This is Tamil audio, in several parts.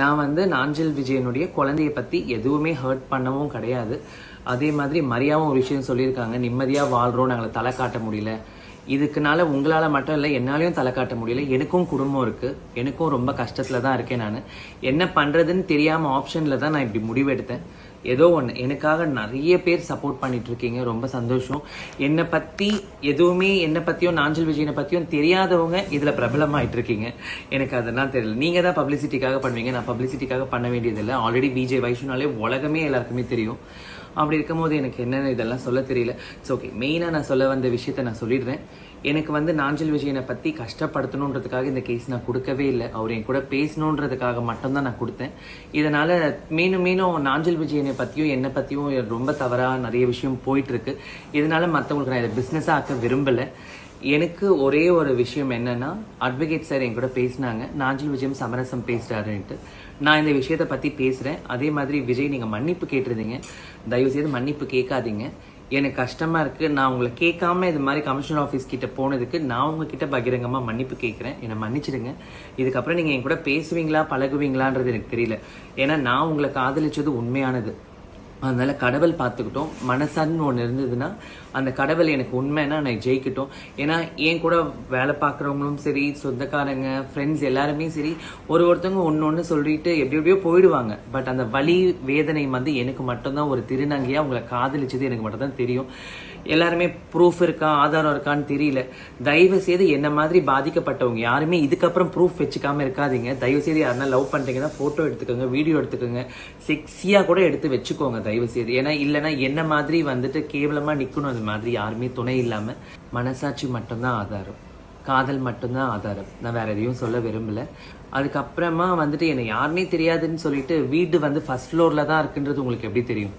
நான் வந்து நாஞ்சில் விஜயனுடைய குழந்தைய பத்தி எதுவுமே ஹர்ட் பண்ணவும் கிடையாது. அதே மாதிரி மரியாவும் ஒரு விஷயம் சொல்லியிருக்காங்க. நிம்மதியா வாழ்றோம் நாங்களை தலை காட்ட முடியல. இதுக்குனால உங்களால் மட்டும் இல்லை என்னாலையும் தலை காட்ட முடியல. எனக்கும் குடும்பம் இருக்கு. எனக்கும் ரொம்ப கஷ்டத்துல தான் இருக்கேன் நான். என்ன பண்றதுன்னு தெரியாம ஆப்ஷன்ல தான் நான் இப்படி முடிவெடுத்தேன். ஏதோ ஒன்று எனக்காக நிறைய பேர் சப்போர்ட் பண்ணிட்டு இருக்கீங்க ரொம்ப சந்தோஷம். என்னை பற்றி எதுவுமே என்னை பற்றியும் நாஞ்சல் விஜயனை பற்றியும் தெரியாதவங்க இதில் பிரபலமாயிட்டு இருக்கீங்க எனக்கு அதெல்லாம் தெரியல. நீங்கள் தான் பப்ளிசிட்டிக்காக பண்ணுவீங்க. நான் பப்ளிசிட்டிக்காக பண்ண வேண்டியதில்லை. ஆல்ரெடி விஜய் வைஷ்ணுனாலே உலகமே எல்லாருக்குமே தெரியும். அப்படி இருக்கும்போது எனக்கு என்னென்ன இதெல்லாம் சொல்ல தெரியல. ஸோ ஓகே மெயினாக நான் சொல்ல வந்த விஷயத்த நான் சொல்லிடுறேன். எனக்கு வந்து நாஞ்சல் விஜயனை பற்றி கஷ்டப்படுத்தணுன்றதுக்காக இந்த கேஸ் நான் கொடுக்கவே இல்லை. அவர் என் கூட பேசணுன்றதுக்காக மட்டும்தான் நான் கொடுத்தேன். இதனால் மீண்டும் மீண்டும் நாஞ்சல் விஜயனை பற்றியும் என்னை பற்றியும் ரொம்ப தவறாக நிறைய விஷயம் போயிட்டுருக்கு. இதனால் மற்றவங்களுக்கு நான் இதை பிஸ்னஸாக ஆக்க விரும்பலை. எனக்கு ஒரே ஒரு விஷயம் என்னன்னா அட்வொகேட் சார் என் கூட பேசினாங்க. நாஞ்சில் விஜயம் சமரசம் பேசுறாருன்ட்டு. நான் இந்த விஷயத்தை பற்றி பேசுகிறேன் அதே மாதிரி விஜய் நீங்கள் மன்னிப்பு கேட்டிருந்தீங்க. தயவு செய்து மன்னிப்பு கேட்காதீங்க. எனக்கு கஷ்டமா இருக்கு. நான் உங்களை கேட்காம இது மாதிரி கமிஷனர் ஆஃபீஸ் கிட்ட போனதுக்கு நான் உங்ககிட்ட பகிரங்கமா மன்னிப்பு கேட்குறேன். என்னை மன்னிச்சிடுங்க. இதுக்கப்புறம் நீங்க என் கூட பேசுவீங்களா பழகுவீங்களான்றது எனக்கு தெரியல. ஏன்னா நான் உங்களை காதலிச்சது உண்மையானது. அதனால் கடவுள் பார்த்துக்கிட்டோம். மனசான்னு ஒன்று இருந்ததுன்னா அந்த கடவுள் எனக்கு உண்மைன்னா நான் ஜெயிக்கட்டும். ஏன்னா என் கூட வேலை பார்க்குறவங்களும் சரி சொந்தக்காரங்க ஃப்ரெண்ட்ஸ் எல்லாருமே சரி ஒரு ஒருத்தவங்க ஒன்று ஒன்று சொல்லிட்டு எப்படி எப்படியோ போயிடுவாங்க. பட் அந்த வலி வேதனை வந்து எனக்கு மட்டும்தான் ஒரு திருநங்கையாக அவங்களை காதலிச்சது எனக்கு மட்டும்தான் தெரியும். எல்லாருமே ப்ரூஃப் இருக்கா ஆதாரம் இருக்கான்னு தெரியல. தயவு செய்து என்ன மாதிரி பாதிக்கப்பட்டவங்க யாருமே இதுக்கப்புறம் ப்ரூஃப் வச்சுக்காம இருக்காதீங்க. தயவு செய்து யாருன்னா லவ் பண்ணுறீங்கன்னா ஃபோட்டோ எடுத்துக்கோங்க வீடியோ எடுத்துக்கோங்க. செக்ஸியாக கூட எடுத்து வச்சுக்கோங்க தயவு செய்து ஏன்னா இல்லைன்னா என்ன மாதிரி வந்துட்டு கேவலமாக நிற்கணும் அது மாதிரி யாருமே துணை இல்லாமல் மனசாட்சி மட்டும்தான் ஆதாரம். காதல் மட்டும்தான் ஆதாரம். நான் வேற எதையும் சொல்ல விரும்பல. அதுக்கப்புறமா வந்துட்டு என்னை யாருமே தெரியாதுன்னு சொல்லிட்டு வீடு வந்து ஃபர்ஸ்ட் ஃப்ளோரில் தான் இருக்குன்றது உங்களுக்கு எப்படி தெரியும்?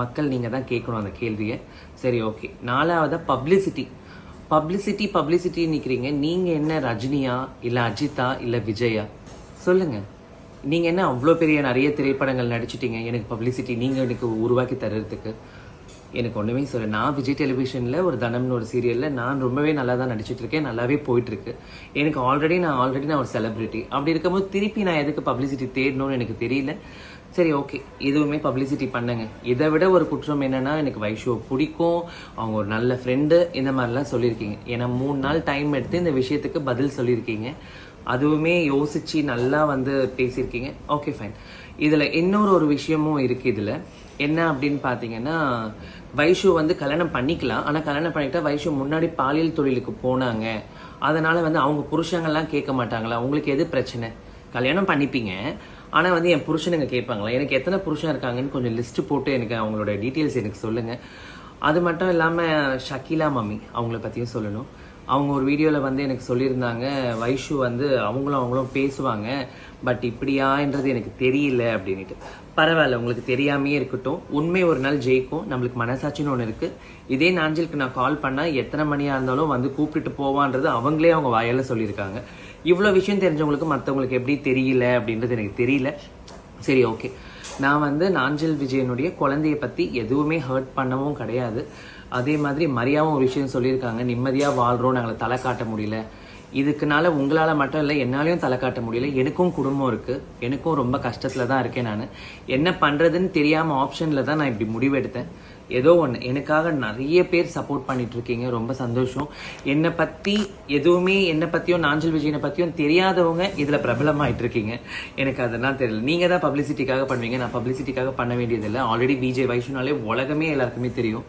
மக்கள் நீங்கள் தான் கேட்கணும் அந்த கேள்வியை. சரி ஓகே நாலாவதாக பப்ளிசிட்டி பப்ளிசிட்டி பப்ளிசிட்டி நிற்கிறீங்க நீங்கள் என்ன ரஜினியா இல்லை அஜித்தா இல்லை விஜயா? சொல்லுங்கள் நீங்கள் என்ன அவ்வளோ பெரிய நிறைய திரைப்படங்கள் நடிச்சிட்டீங்க? எனக்கு பப்ளிசிட்டி நீங்கள் எனக்கு உருவாக்கி தர்றதுக்கு. எனக்கு ஒன்றுமே சொல்ல நான் விஜய் டெலிவிஷனில் ஒரு தனம்னு ஒரு சீரியலில் நான் ரொம்பவே நல்லா தான் நடிச்சிட்ருக்கேன் நல்லாவே போயிட்டுருக்கு. எனக்கு ஆல்ரெடி நான் ஆல்ரெடி நான் ஒரு செலிப்ரிட்டி அப்படி இருக்கும்போது திருப்பி நான் எதுக்கு பப்ளிசிட்டி தேடணும்னு எனக்கு தெரியல. சரி ஓகே இதுவுமே பப்ளிசிட்டி பண்ணுங்க இதை விட ஒரு குற்றம் என்னன்னா எனக்கு வைஷுவை பிடிக்கும். அவங்க ஒரு நல்ல ஃப்ரெண்டு இந்த மாதிரிலாம் சொல்லியிருக்கீங்க. ஏன்னா மூணு நாள் டைம் எடுத்து இந்த விஷயத்துக்கு பதில் சொல்லியிருக்கீங்க. அதுவுமே யோசிச்சு நல்லா வந்து பேசியிருக்கீங்க. ஓகே ஃபைன் இதில் இன்னொரு ஒரு விஷயமும் இருக்குது இதில். என்ன அப்படின்னு பார்த்தீங்கன்னா வைஷு வந்து கல்யாணம் பண்ணிக்கலாம். ஆனால் கல்யாணம் பண்ணிட்டா வைஷு முன்னாடி பாலியல் தொழிலுக்கு போனாங்க. அதனால் வந்து அவங்க புருஷங்கள்லாம் கேட்க மாட்டாங்களா? உங்களுக்கு எது பிரச்சனை? கல்யாணம் பண்ணிப்பீங்க. ஆனா வந்து என் புருஷனுங்க கேட்பாங்களா? எனக்கு எத்தனை புருஷன் இருக்காங்கன்னு கொஞ்சம் லிஸ்ட் போட்டு எனக்கு அவங்களோட டீட்டெயில்ஸ் எனக்கு சொல்லுங்க. அது மட்டும் இல்லாம ஷக்கீலா மம்மி அவங்கள பத்தியும் சொல்லணும். அவங்க ஒரு வீடியோவில் வந்து எனக்கு சொல்லியிருந்தாங்க வைஷு வந்து அவங்களும் அவங்களும் பேசுவாங்க பட் இப்படியான்றது எனக்கு தெரியல அப்படின்ட்டு பரவாயில்ல உங்களுக்கு தெரியாமையே இருக்கட்டும். உண்மை ஒரு நாள் ஜெயிக்கும். நம்மளுக்கு மனசாட்சின்னு ஒன்று இருக்குது இதே நாஞ்சலுக்கு நான் கால் பண்ணால் எத்தனை மணியாக இருந்தாலும் வந்து கூப்பிட்டுட்டு போவான்றது அவங்களே அவங்க வாயால் சொல்லியிருக்காங்க. இவ்வளோ விஷயம் தெரிஞ்சவங்களுக்கு மற்றவங்களுக்கு எப்படி தெரியல அப்படின்றது எனக்கு தெரியல. சரி ஓகே நான் வந்து நாஞ்சல் விஜயனுடைய குழந்தைய பத்தி எதுவுமே ஹர்ட் பண்ணவும் கிடையாது. அதே மாதிரி மரியாவும் ஒரு விஷயம் சொல்லியிருக்காங்க. நிம்மதியா வாழ்றோம் நாங்களை தலை காட்ட முடியல. இதுக்குனால உங்களால மட்டும் இல்லை என்னாலையும் தலை காட்ட முடியல. எனக்கும் குடும்பம் இருக்கு. எனக்கும் ரொம்ப கஷ்டத்துல தான் இருக்கேன் நான். என்ன பண்றதுன்னு தெரியாம ஆப்ஷன்ல தான் நான் இப்படி முடிவெடுத்தேன். ஏதோ ஒன்று எனக்காக நிறைய பேர் சப்போர்ட் பண்ணிட்டு இருக்கீங்க ரொம்ப சந்தோஷம். என்னை பற்றி எதுவுமே என்னை பற்றியும் நாஞ்சல் விஜயனை பற்றியும் தெரியாதவங்க இதில் பிரபலமாயிட்டு இருக்கீங்க எனக்கு அதெல்லாம் தெரியல. நீங்கள் தான் பப்ளிசிட்டிக்காக பண்ணுவீங்க. நான் பப்ளிசிட்டிக்காக பண்ண வேண்டியதில்லை. ஆல்ரெடி விஜய் வைஷ்ணுனாலே உலகமே எல்லாருக்குமே தெரியும்.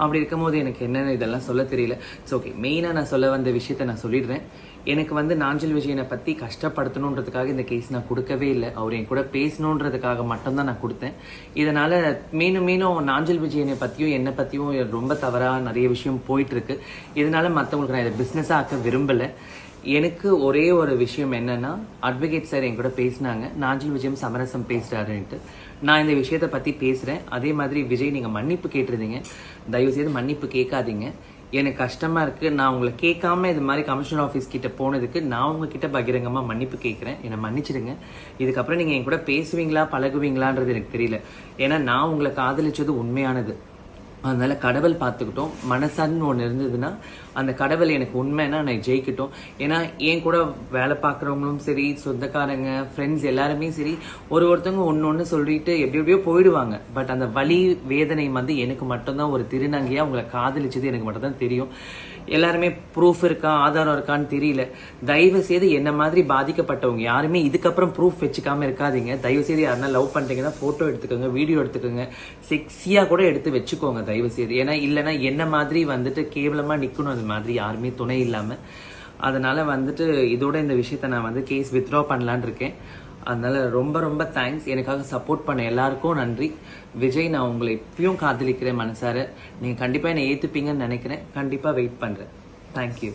அப்படி இருக்கும்போது எனக்கு என்னென்ன இதெல்லாம் சொல்ல தெரியல. ஸோ ஓகே மெயினாக நான் சொல்ல வந்த விஷயத்த நான் சொல்லிடுறேன். எனக்கு வந்து நாஞ்சல் விஜயனை பற்றி கஷ்டப்படுத்தணுன்றதுக்காக இந்த கேஸ் நான் கொடுக்கவே இல்லை. அவர் என் கூட பேசணுன்றதுக்காக மட்டும்தான் நான் கொடுத்தேன். இதனால் மீண்டும் மீண்டும் நாஞ்சல் விஜயனை பற்றியும் என்னை பற்றியும் ரொம்ப தவறாக நிறைய விஷயம் போயிட்டுருக்கு இதனால் மற்றவங்களுக்கு நான் இதை பிஸ்னஸாக ஆக்க விரும்பலை. எனக்கு ஒரே ஒரு விஷயம் என்னன்னா அட்வொகேட் சார் என் கூட பேசினாங்க. நாஞ்சில் விஜயம் சமரசம் பேசுறாருன்ட்டு. நான் இந்த விஷயத்த பத்தி பேசுறேன். அதே மாதிரி விஜய் நீங்க மன்னிப்பு கேட்டிருந்தீங்க. தயவு செய்து மன்னிப்பு கேட்காதீங்க. எனக்கு கஷ்டமா இருக்கு. நான் உங்களை கேட்காம இது மாதிரி கமிஷனர் ஆஃபீஸ் கிட்ட போனதுக்கு நான் உங்ககிட்ட பகிரங்கமா மன்னிப்பு கேட்கிறேன். என்னை மன்னிச்சிடுங்க. இதுக்கப்புறம் நீங்க என் கூட பேசுவீங்களா பழகுவீங்களான்றது எனக்கு தெரியல. ஏன்னா நான் உங்களை காதலிச்சது உண்மையானது. அதனால் கடவுள் பார்த்துக்கிட்டோம். மனசான்னு ஒன்று இருந்ததுன்னா அந்த கடவுள் எனக்கு உண்மைன்னா நான் ஜெயிக்கட்டும். ஏன்னா என் கூட வேலை பார்க்குறவங்களும் சரி சொந்தக்காரங்க ஃப்ரெண்ட்ஸ் எல்லாருமே சரி ஒரு ஒருத்தவங்க ஒன்று ஒன்று சொல்லிட்டு எப்படி எப்படியோ போயிடுவாங்க. பட் அந்த வலி வேதனை வந்து எனக்கு மட்டும்தான் ஒரு திருநங்கையாக அவங்களை காதலிச்சது எனக்கு மட்டும்தான் தெரியும். எல்லாருமே ப்ரூஃப் இருக்கா ஆதாரம் இருக்கான்னு தெரியல. தயவு செய்து என்ன மாதிரி பாதிக்கப்பட்டவங்க யாருமே இதுக்கப்புறம் ப்ரூஃப் வச்சுக்காம இருக்காதீங்க. தயவு செய்து யாருன்னா லவ் பண்ணுறீங்கன்னா ஃபோட்டோ எடுத்துக்கோங்க வீடியோ எடுத்துக்கோங்க. செக்ஸியாக கூட எடுத்து வச்சுக்கோங்க தயவு செய்து ஏன்னா இல்லைன்னா என்ன மாதிரி வந்துட்டு கேவலமாக நிற்கணும் அது மாதிரி யாருமே துணை இல்லாமல் அதனால் வந்துட்டு இதோட இந்த விஷயத்த நான் வந்து கேஸ் வித்ட்ரா பண்ணலான்னு இருக்கேன். அதனால ரொம்ப ரொம்ப தேங்க்ஸ் எனக்காக சப்போர்ட் பண்ண எல்லாருக்கும் நன்றி. விஜய் நான் உங்களை இப்பயும் காதலிக்கிறேன் மனசார. நீங்கள் கண்டிப்பாக என்னை ஏற்றுப்பீங்கன்னு நினைக்கிறேன். கண்டிப்பாக வெயிட் பண்ணுறேன் தேங்க்யூ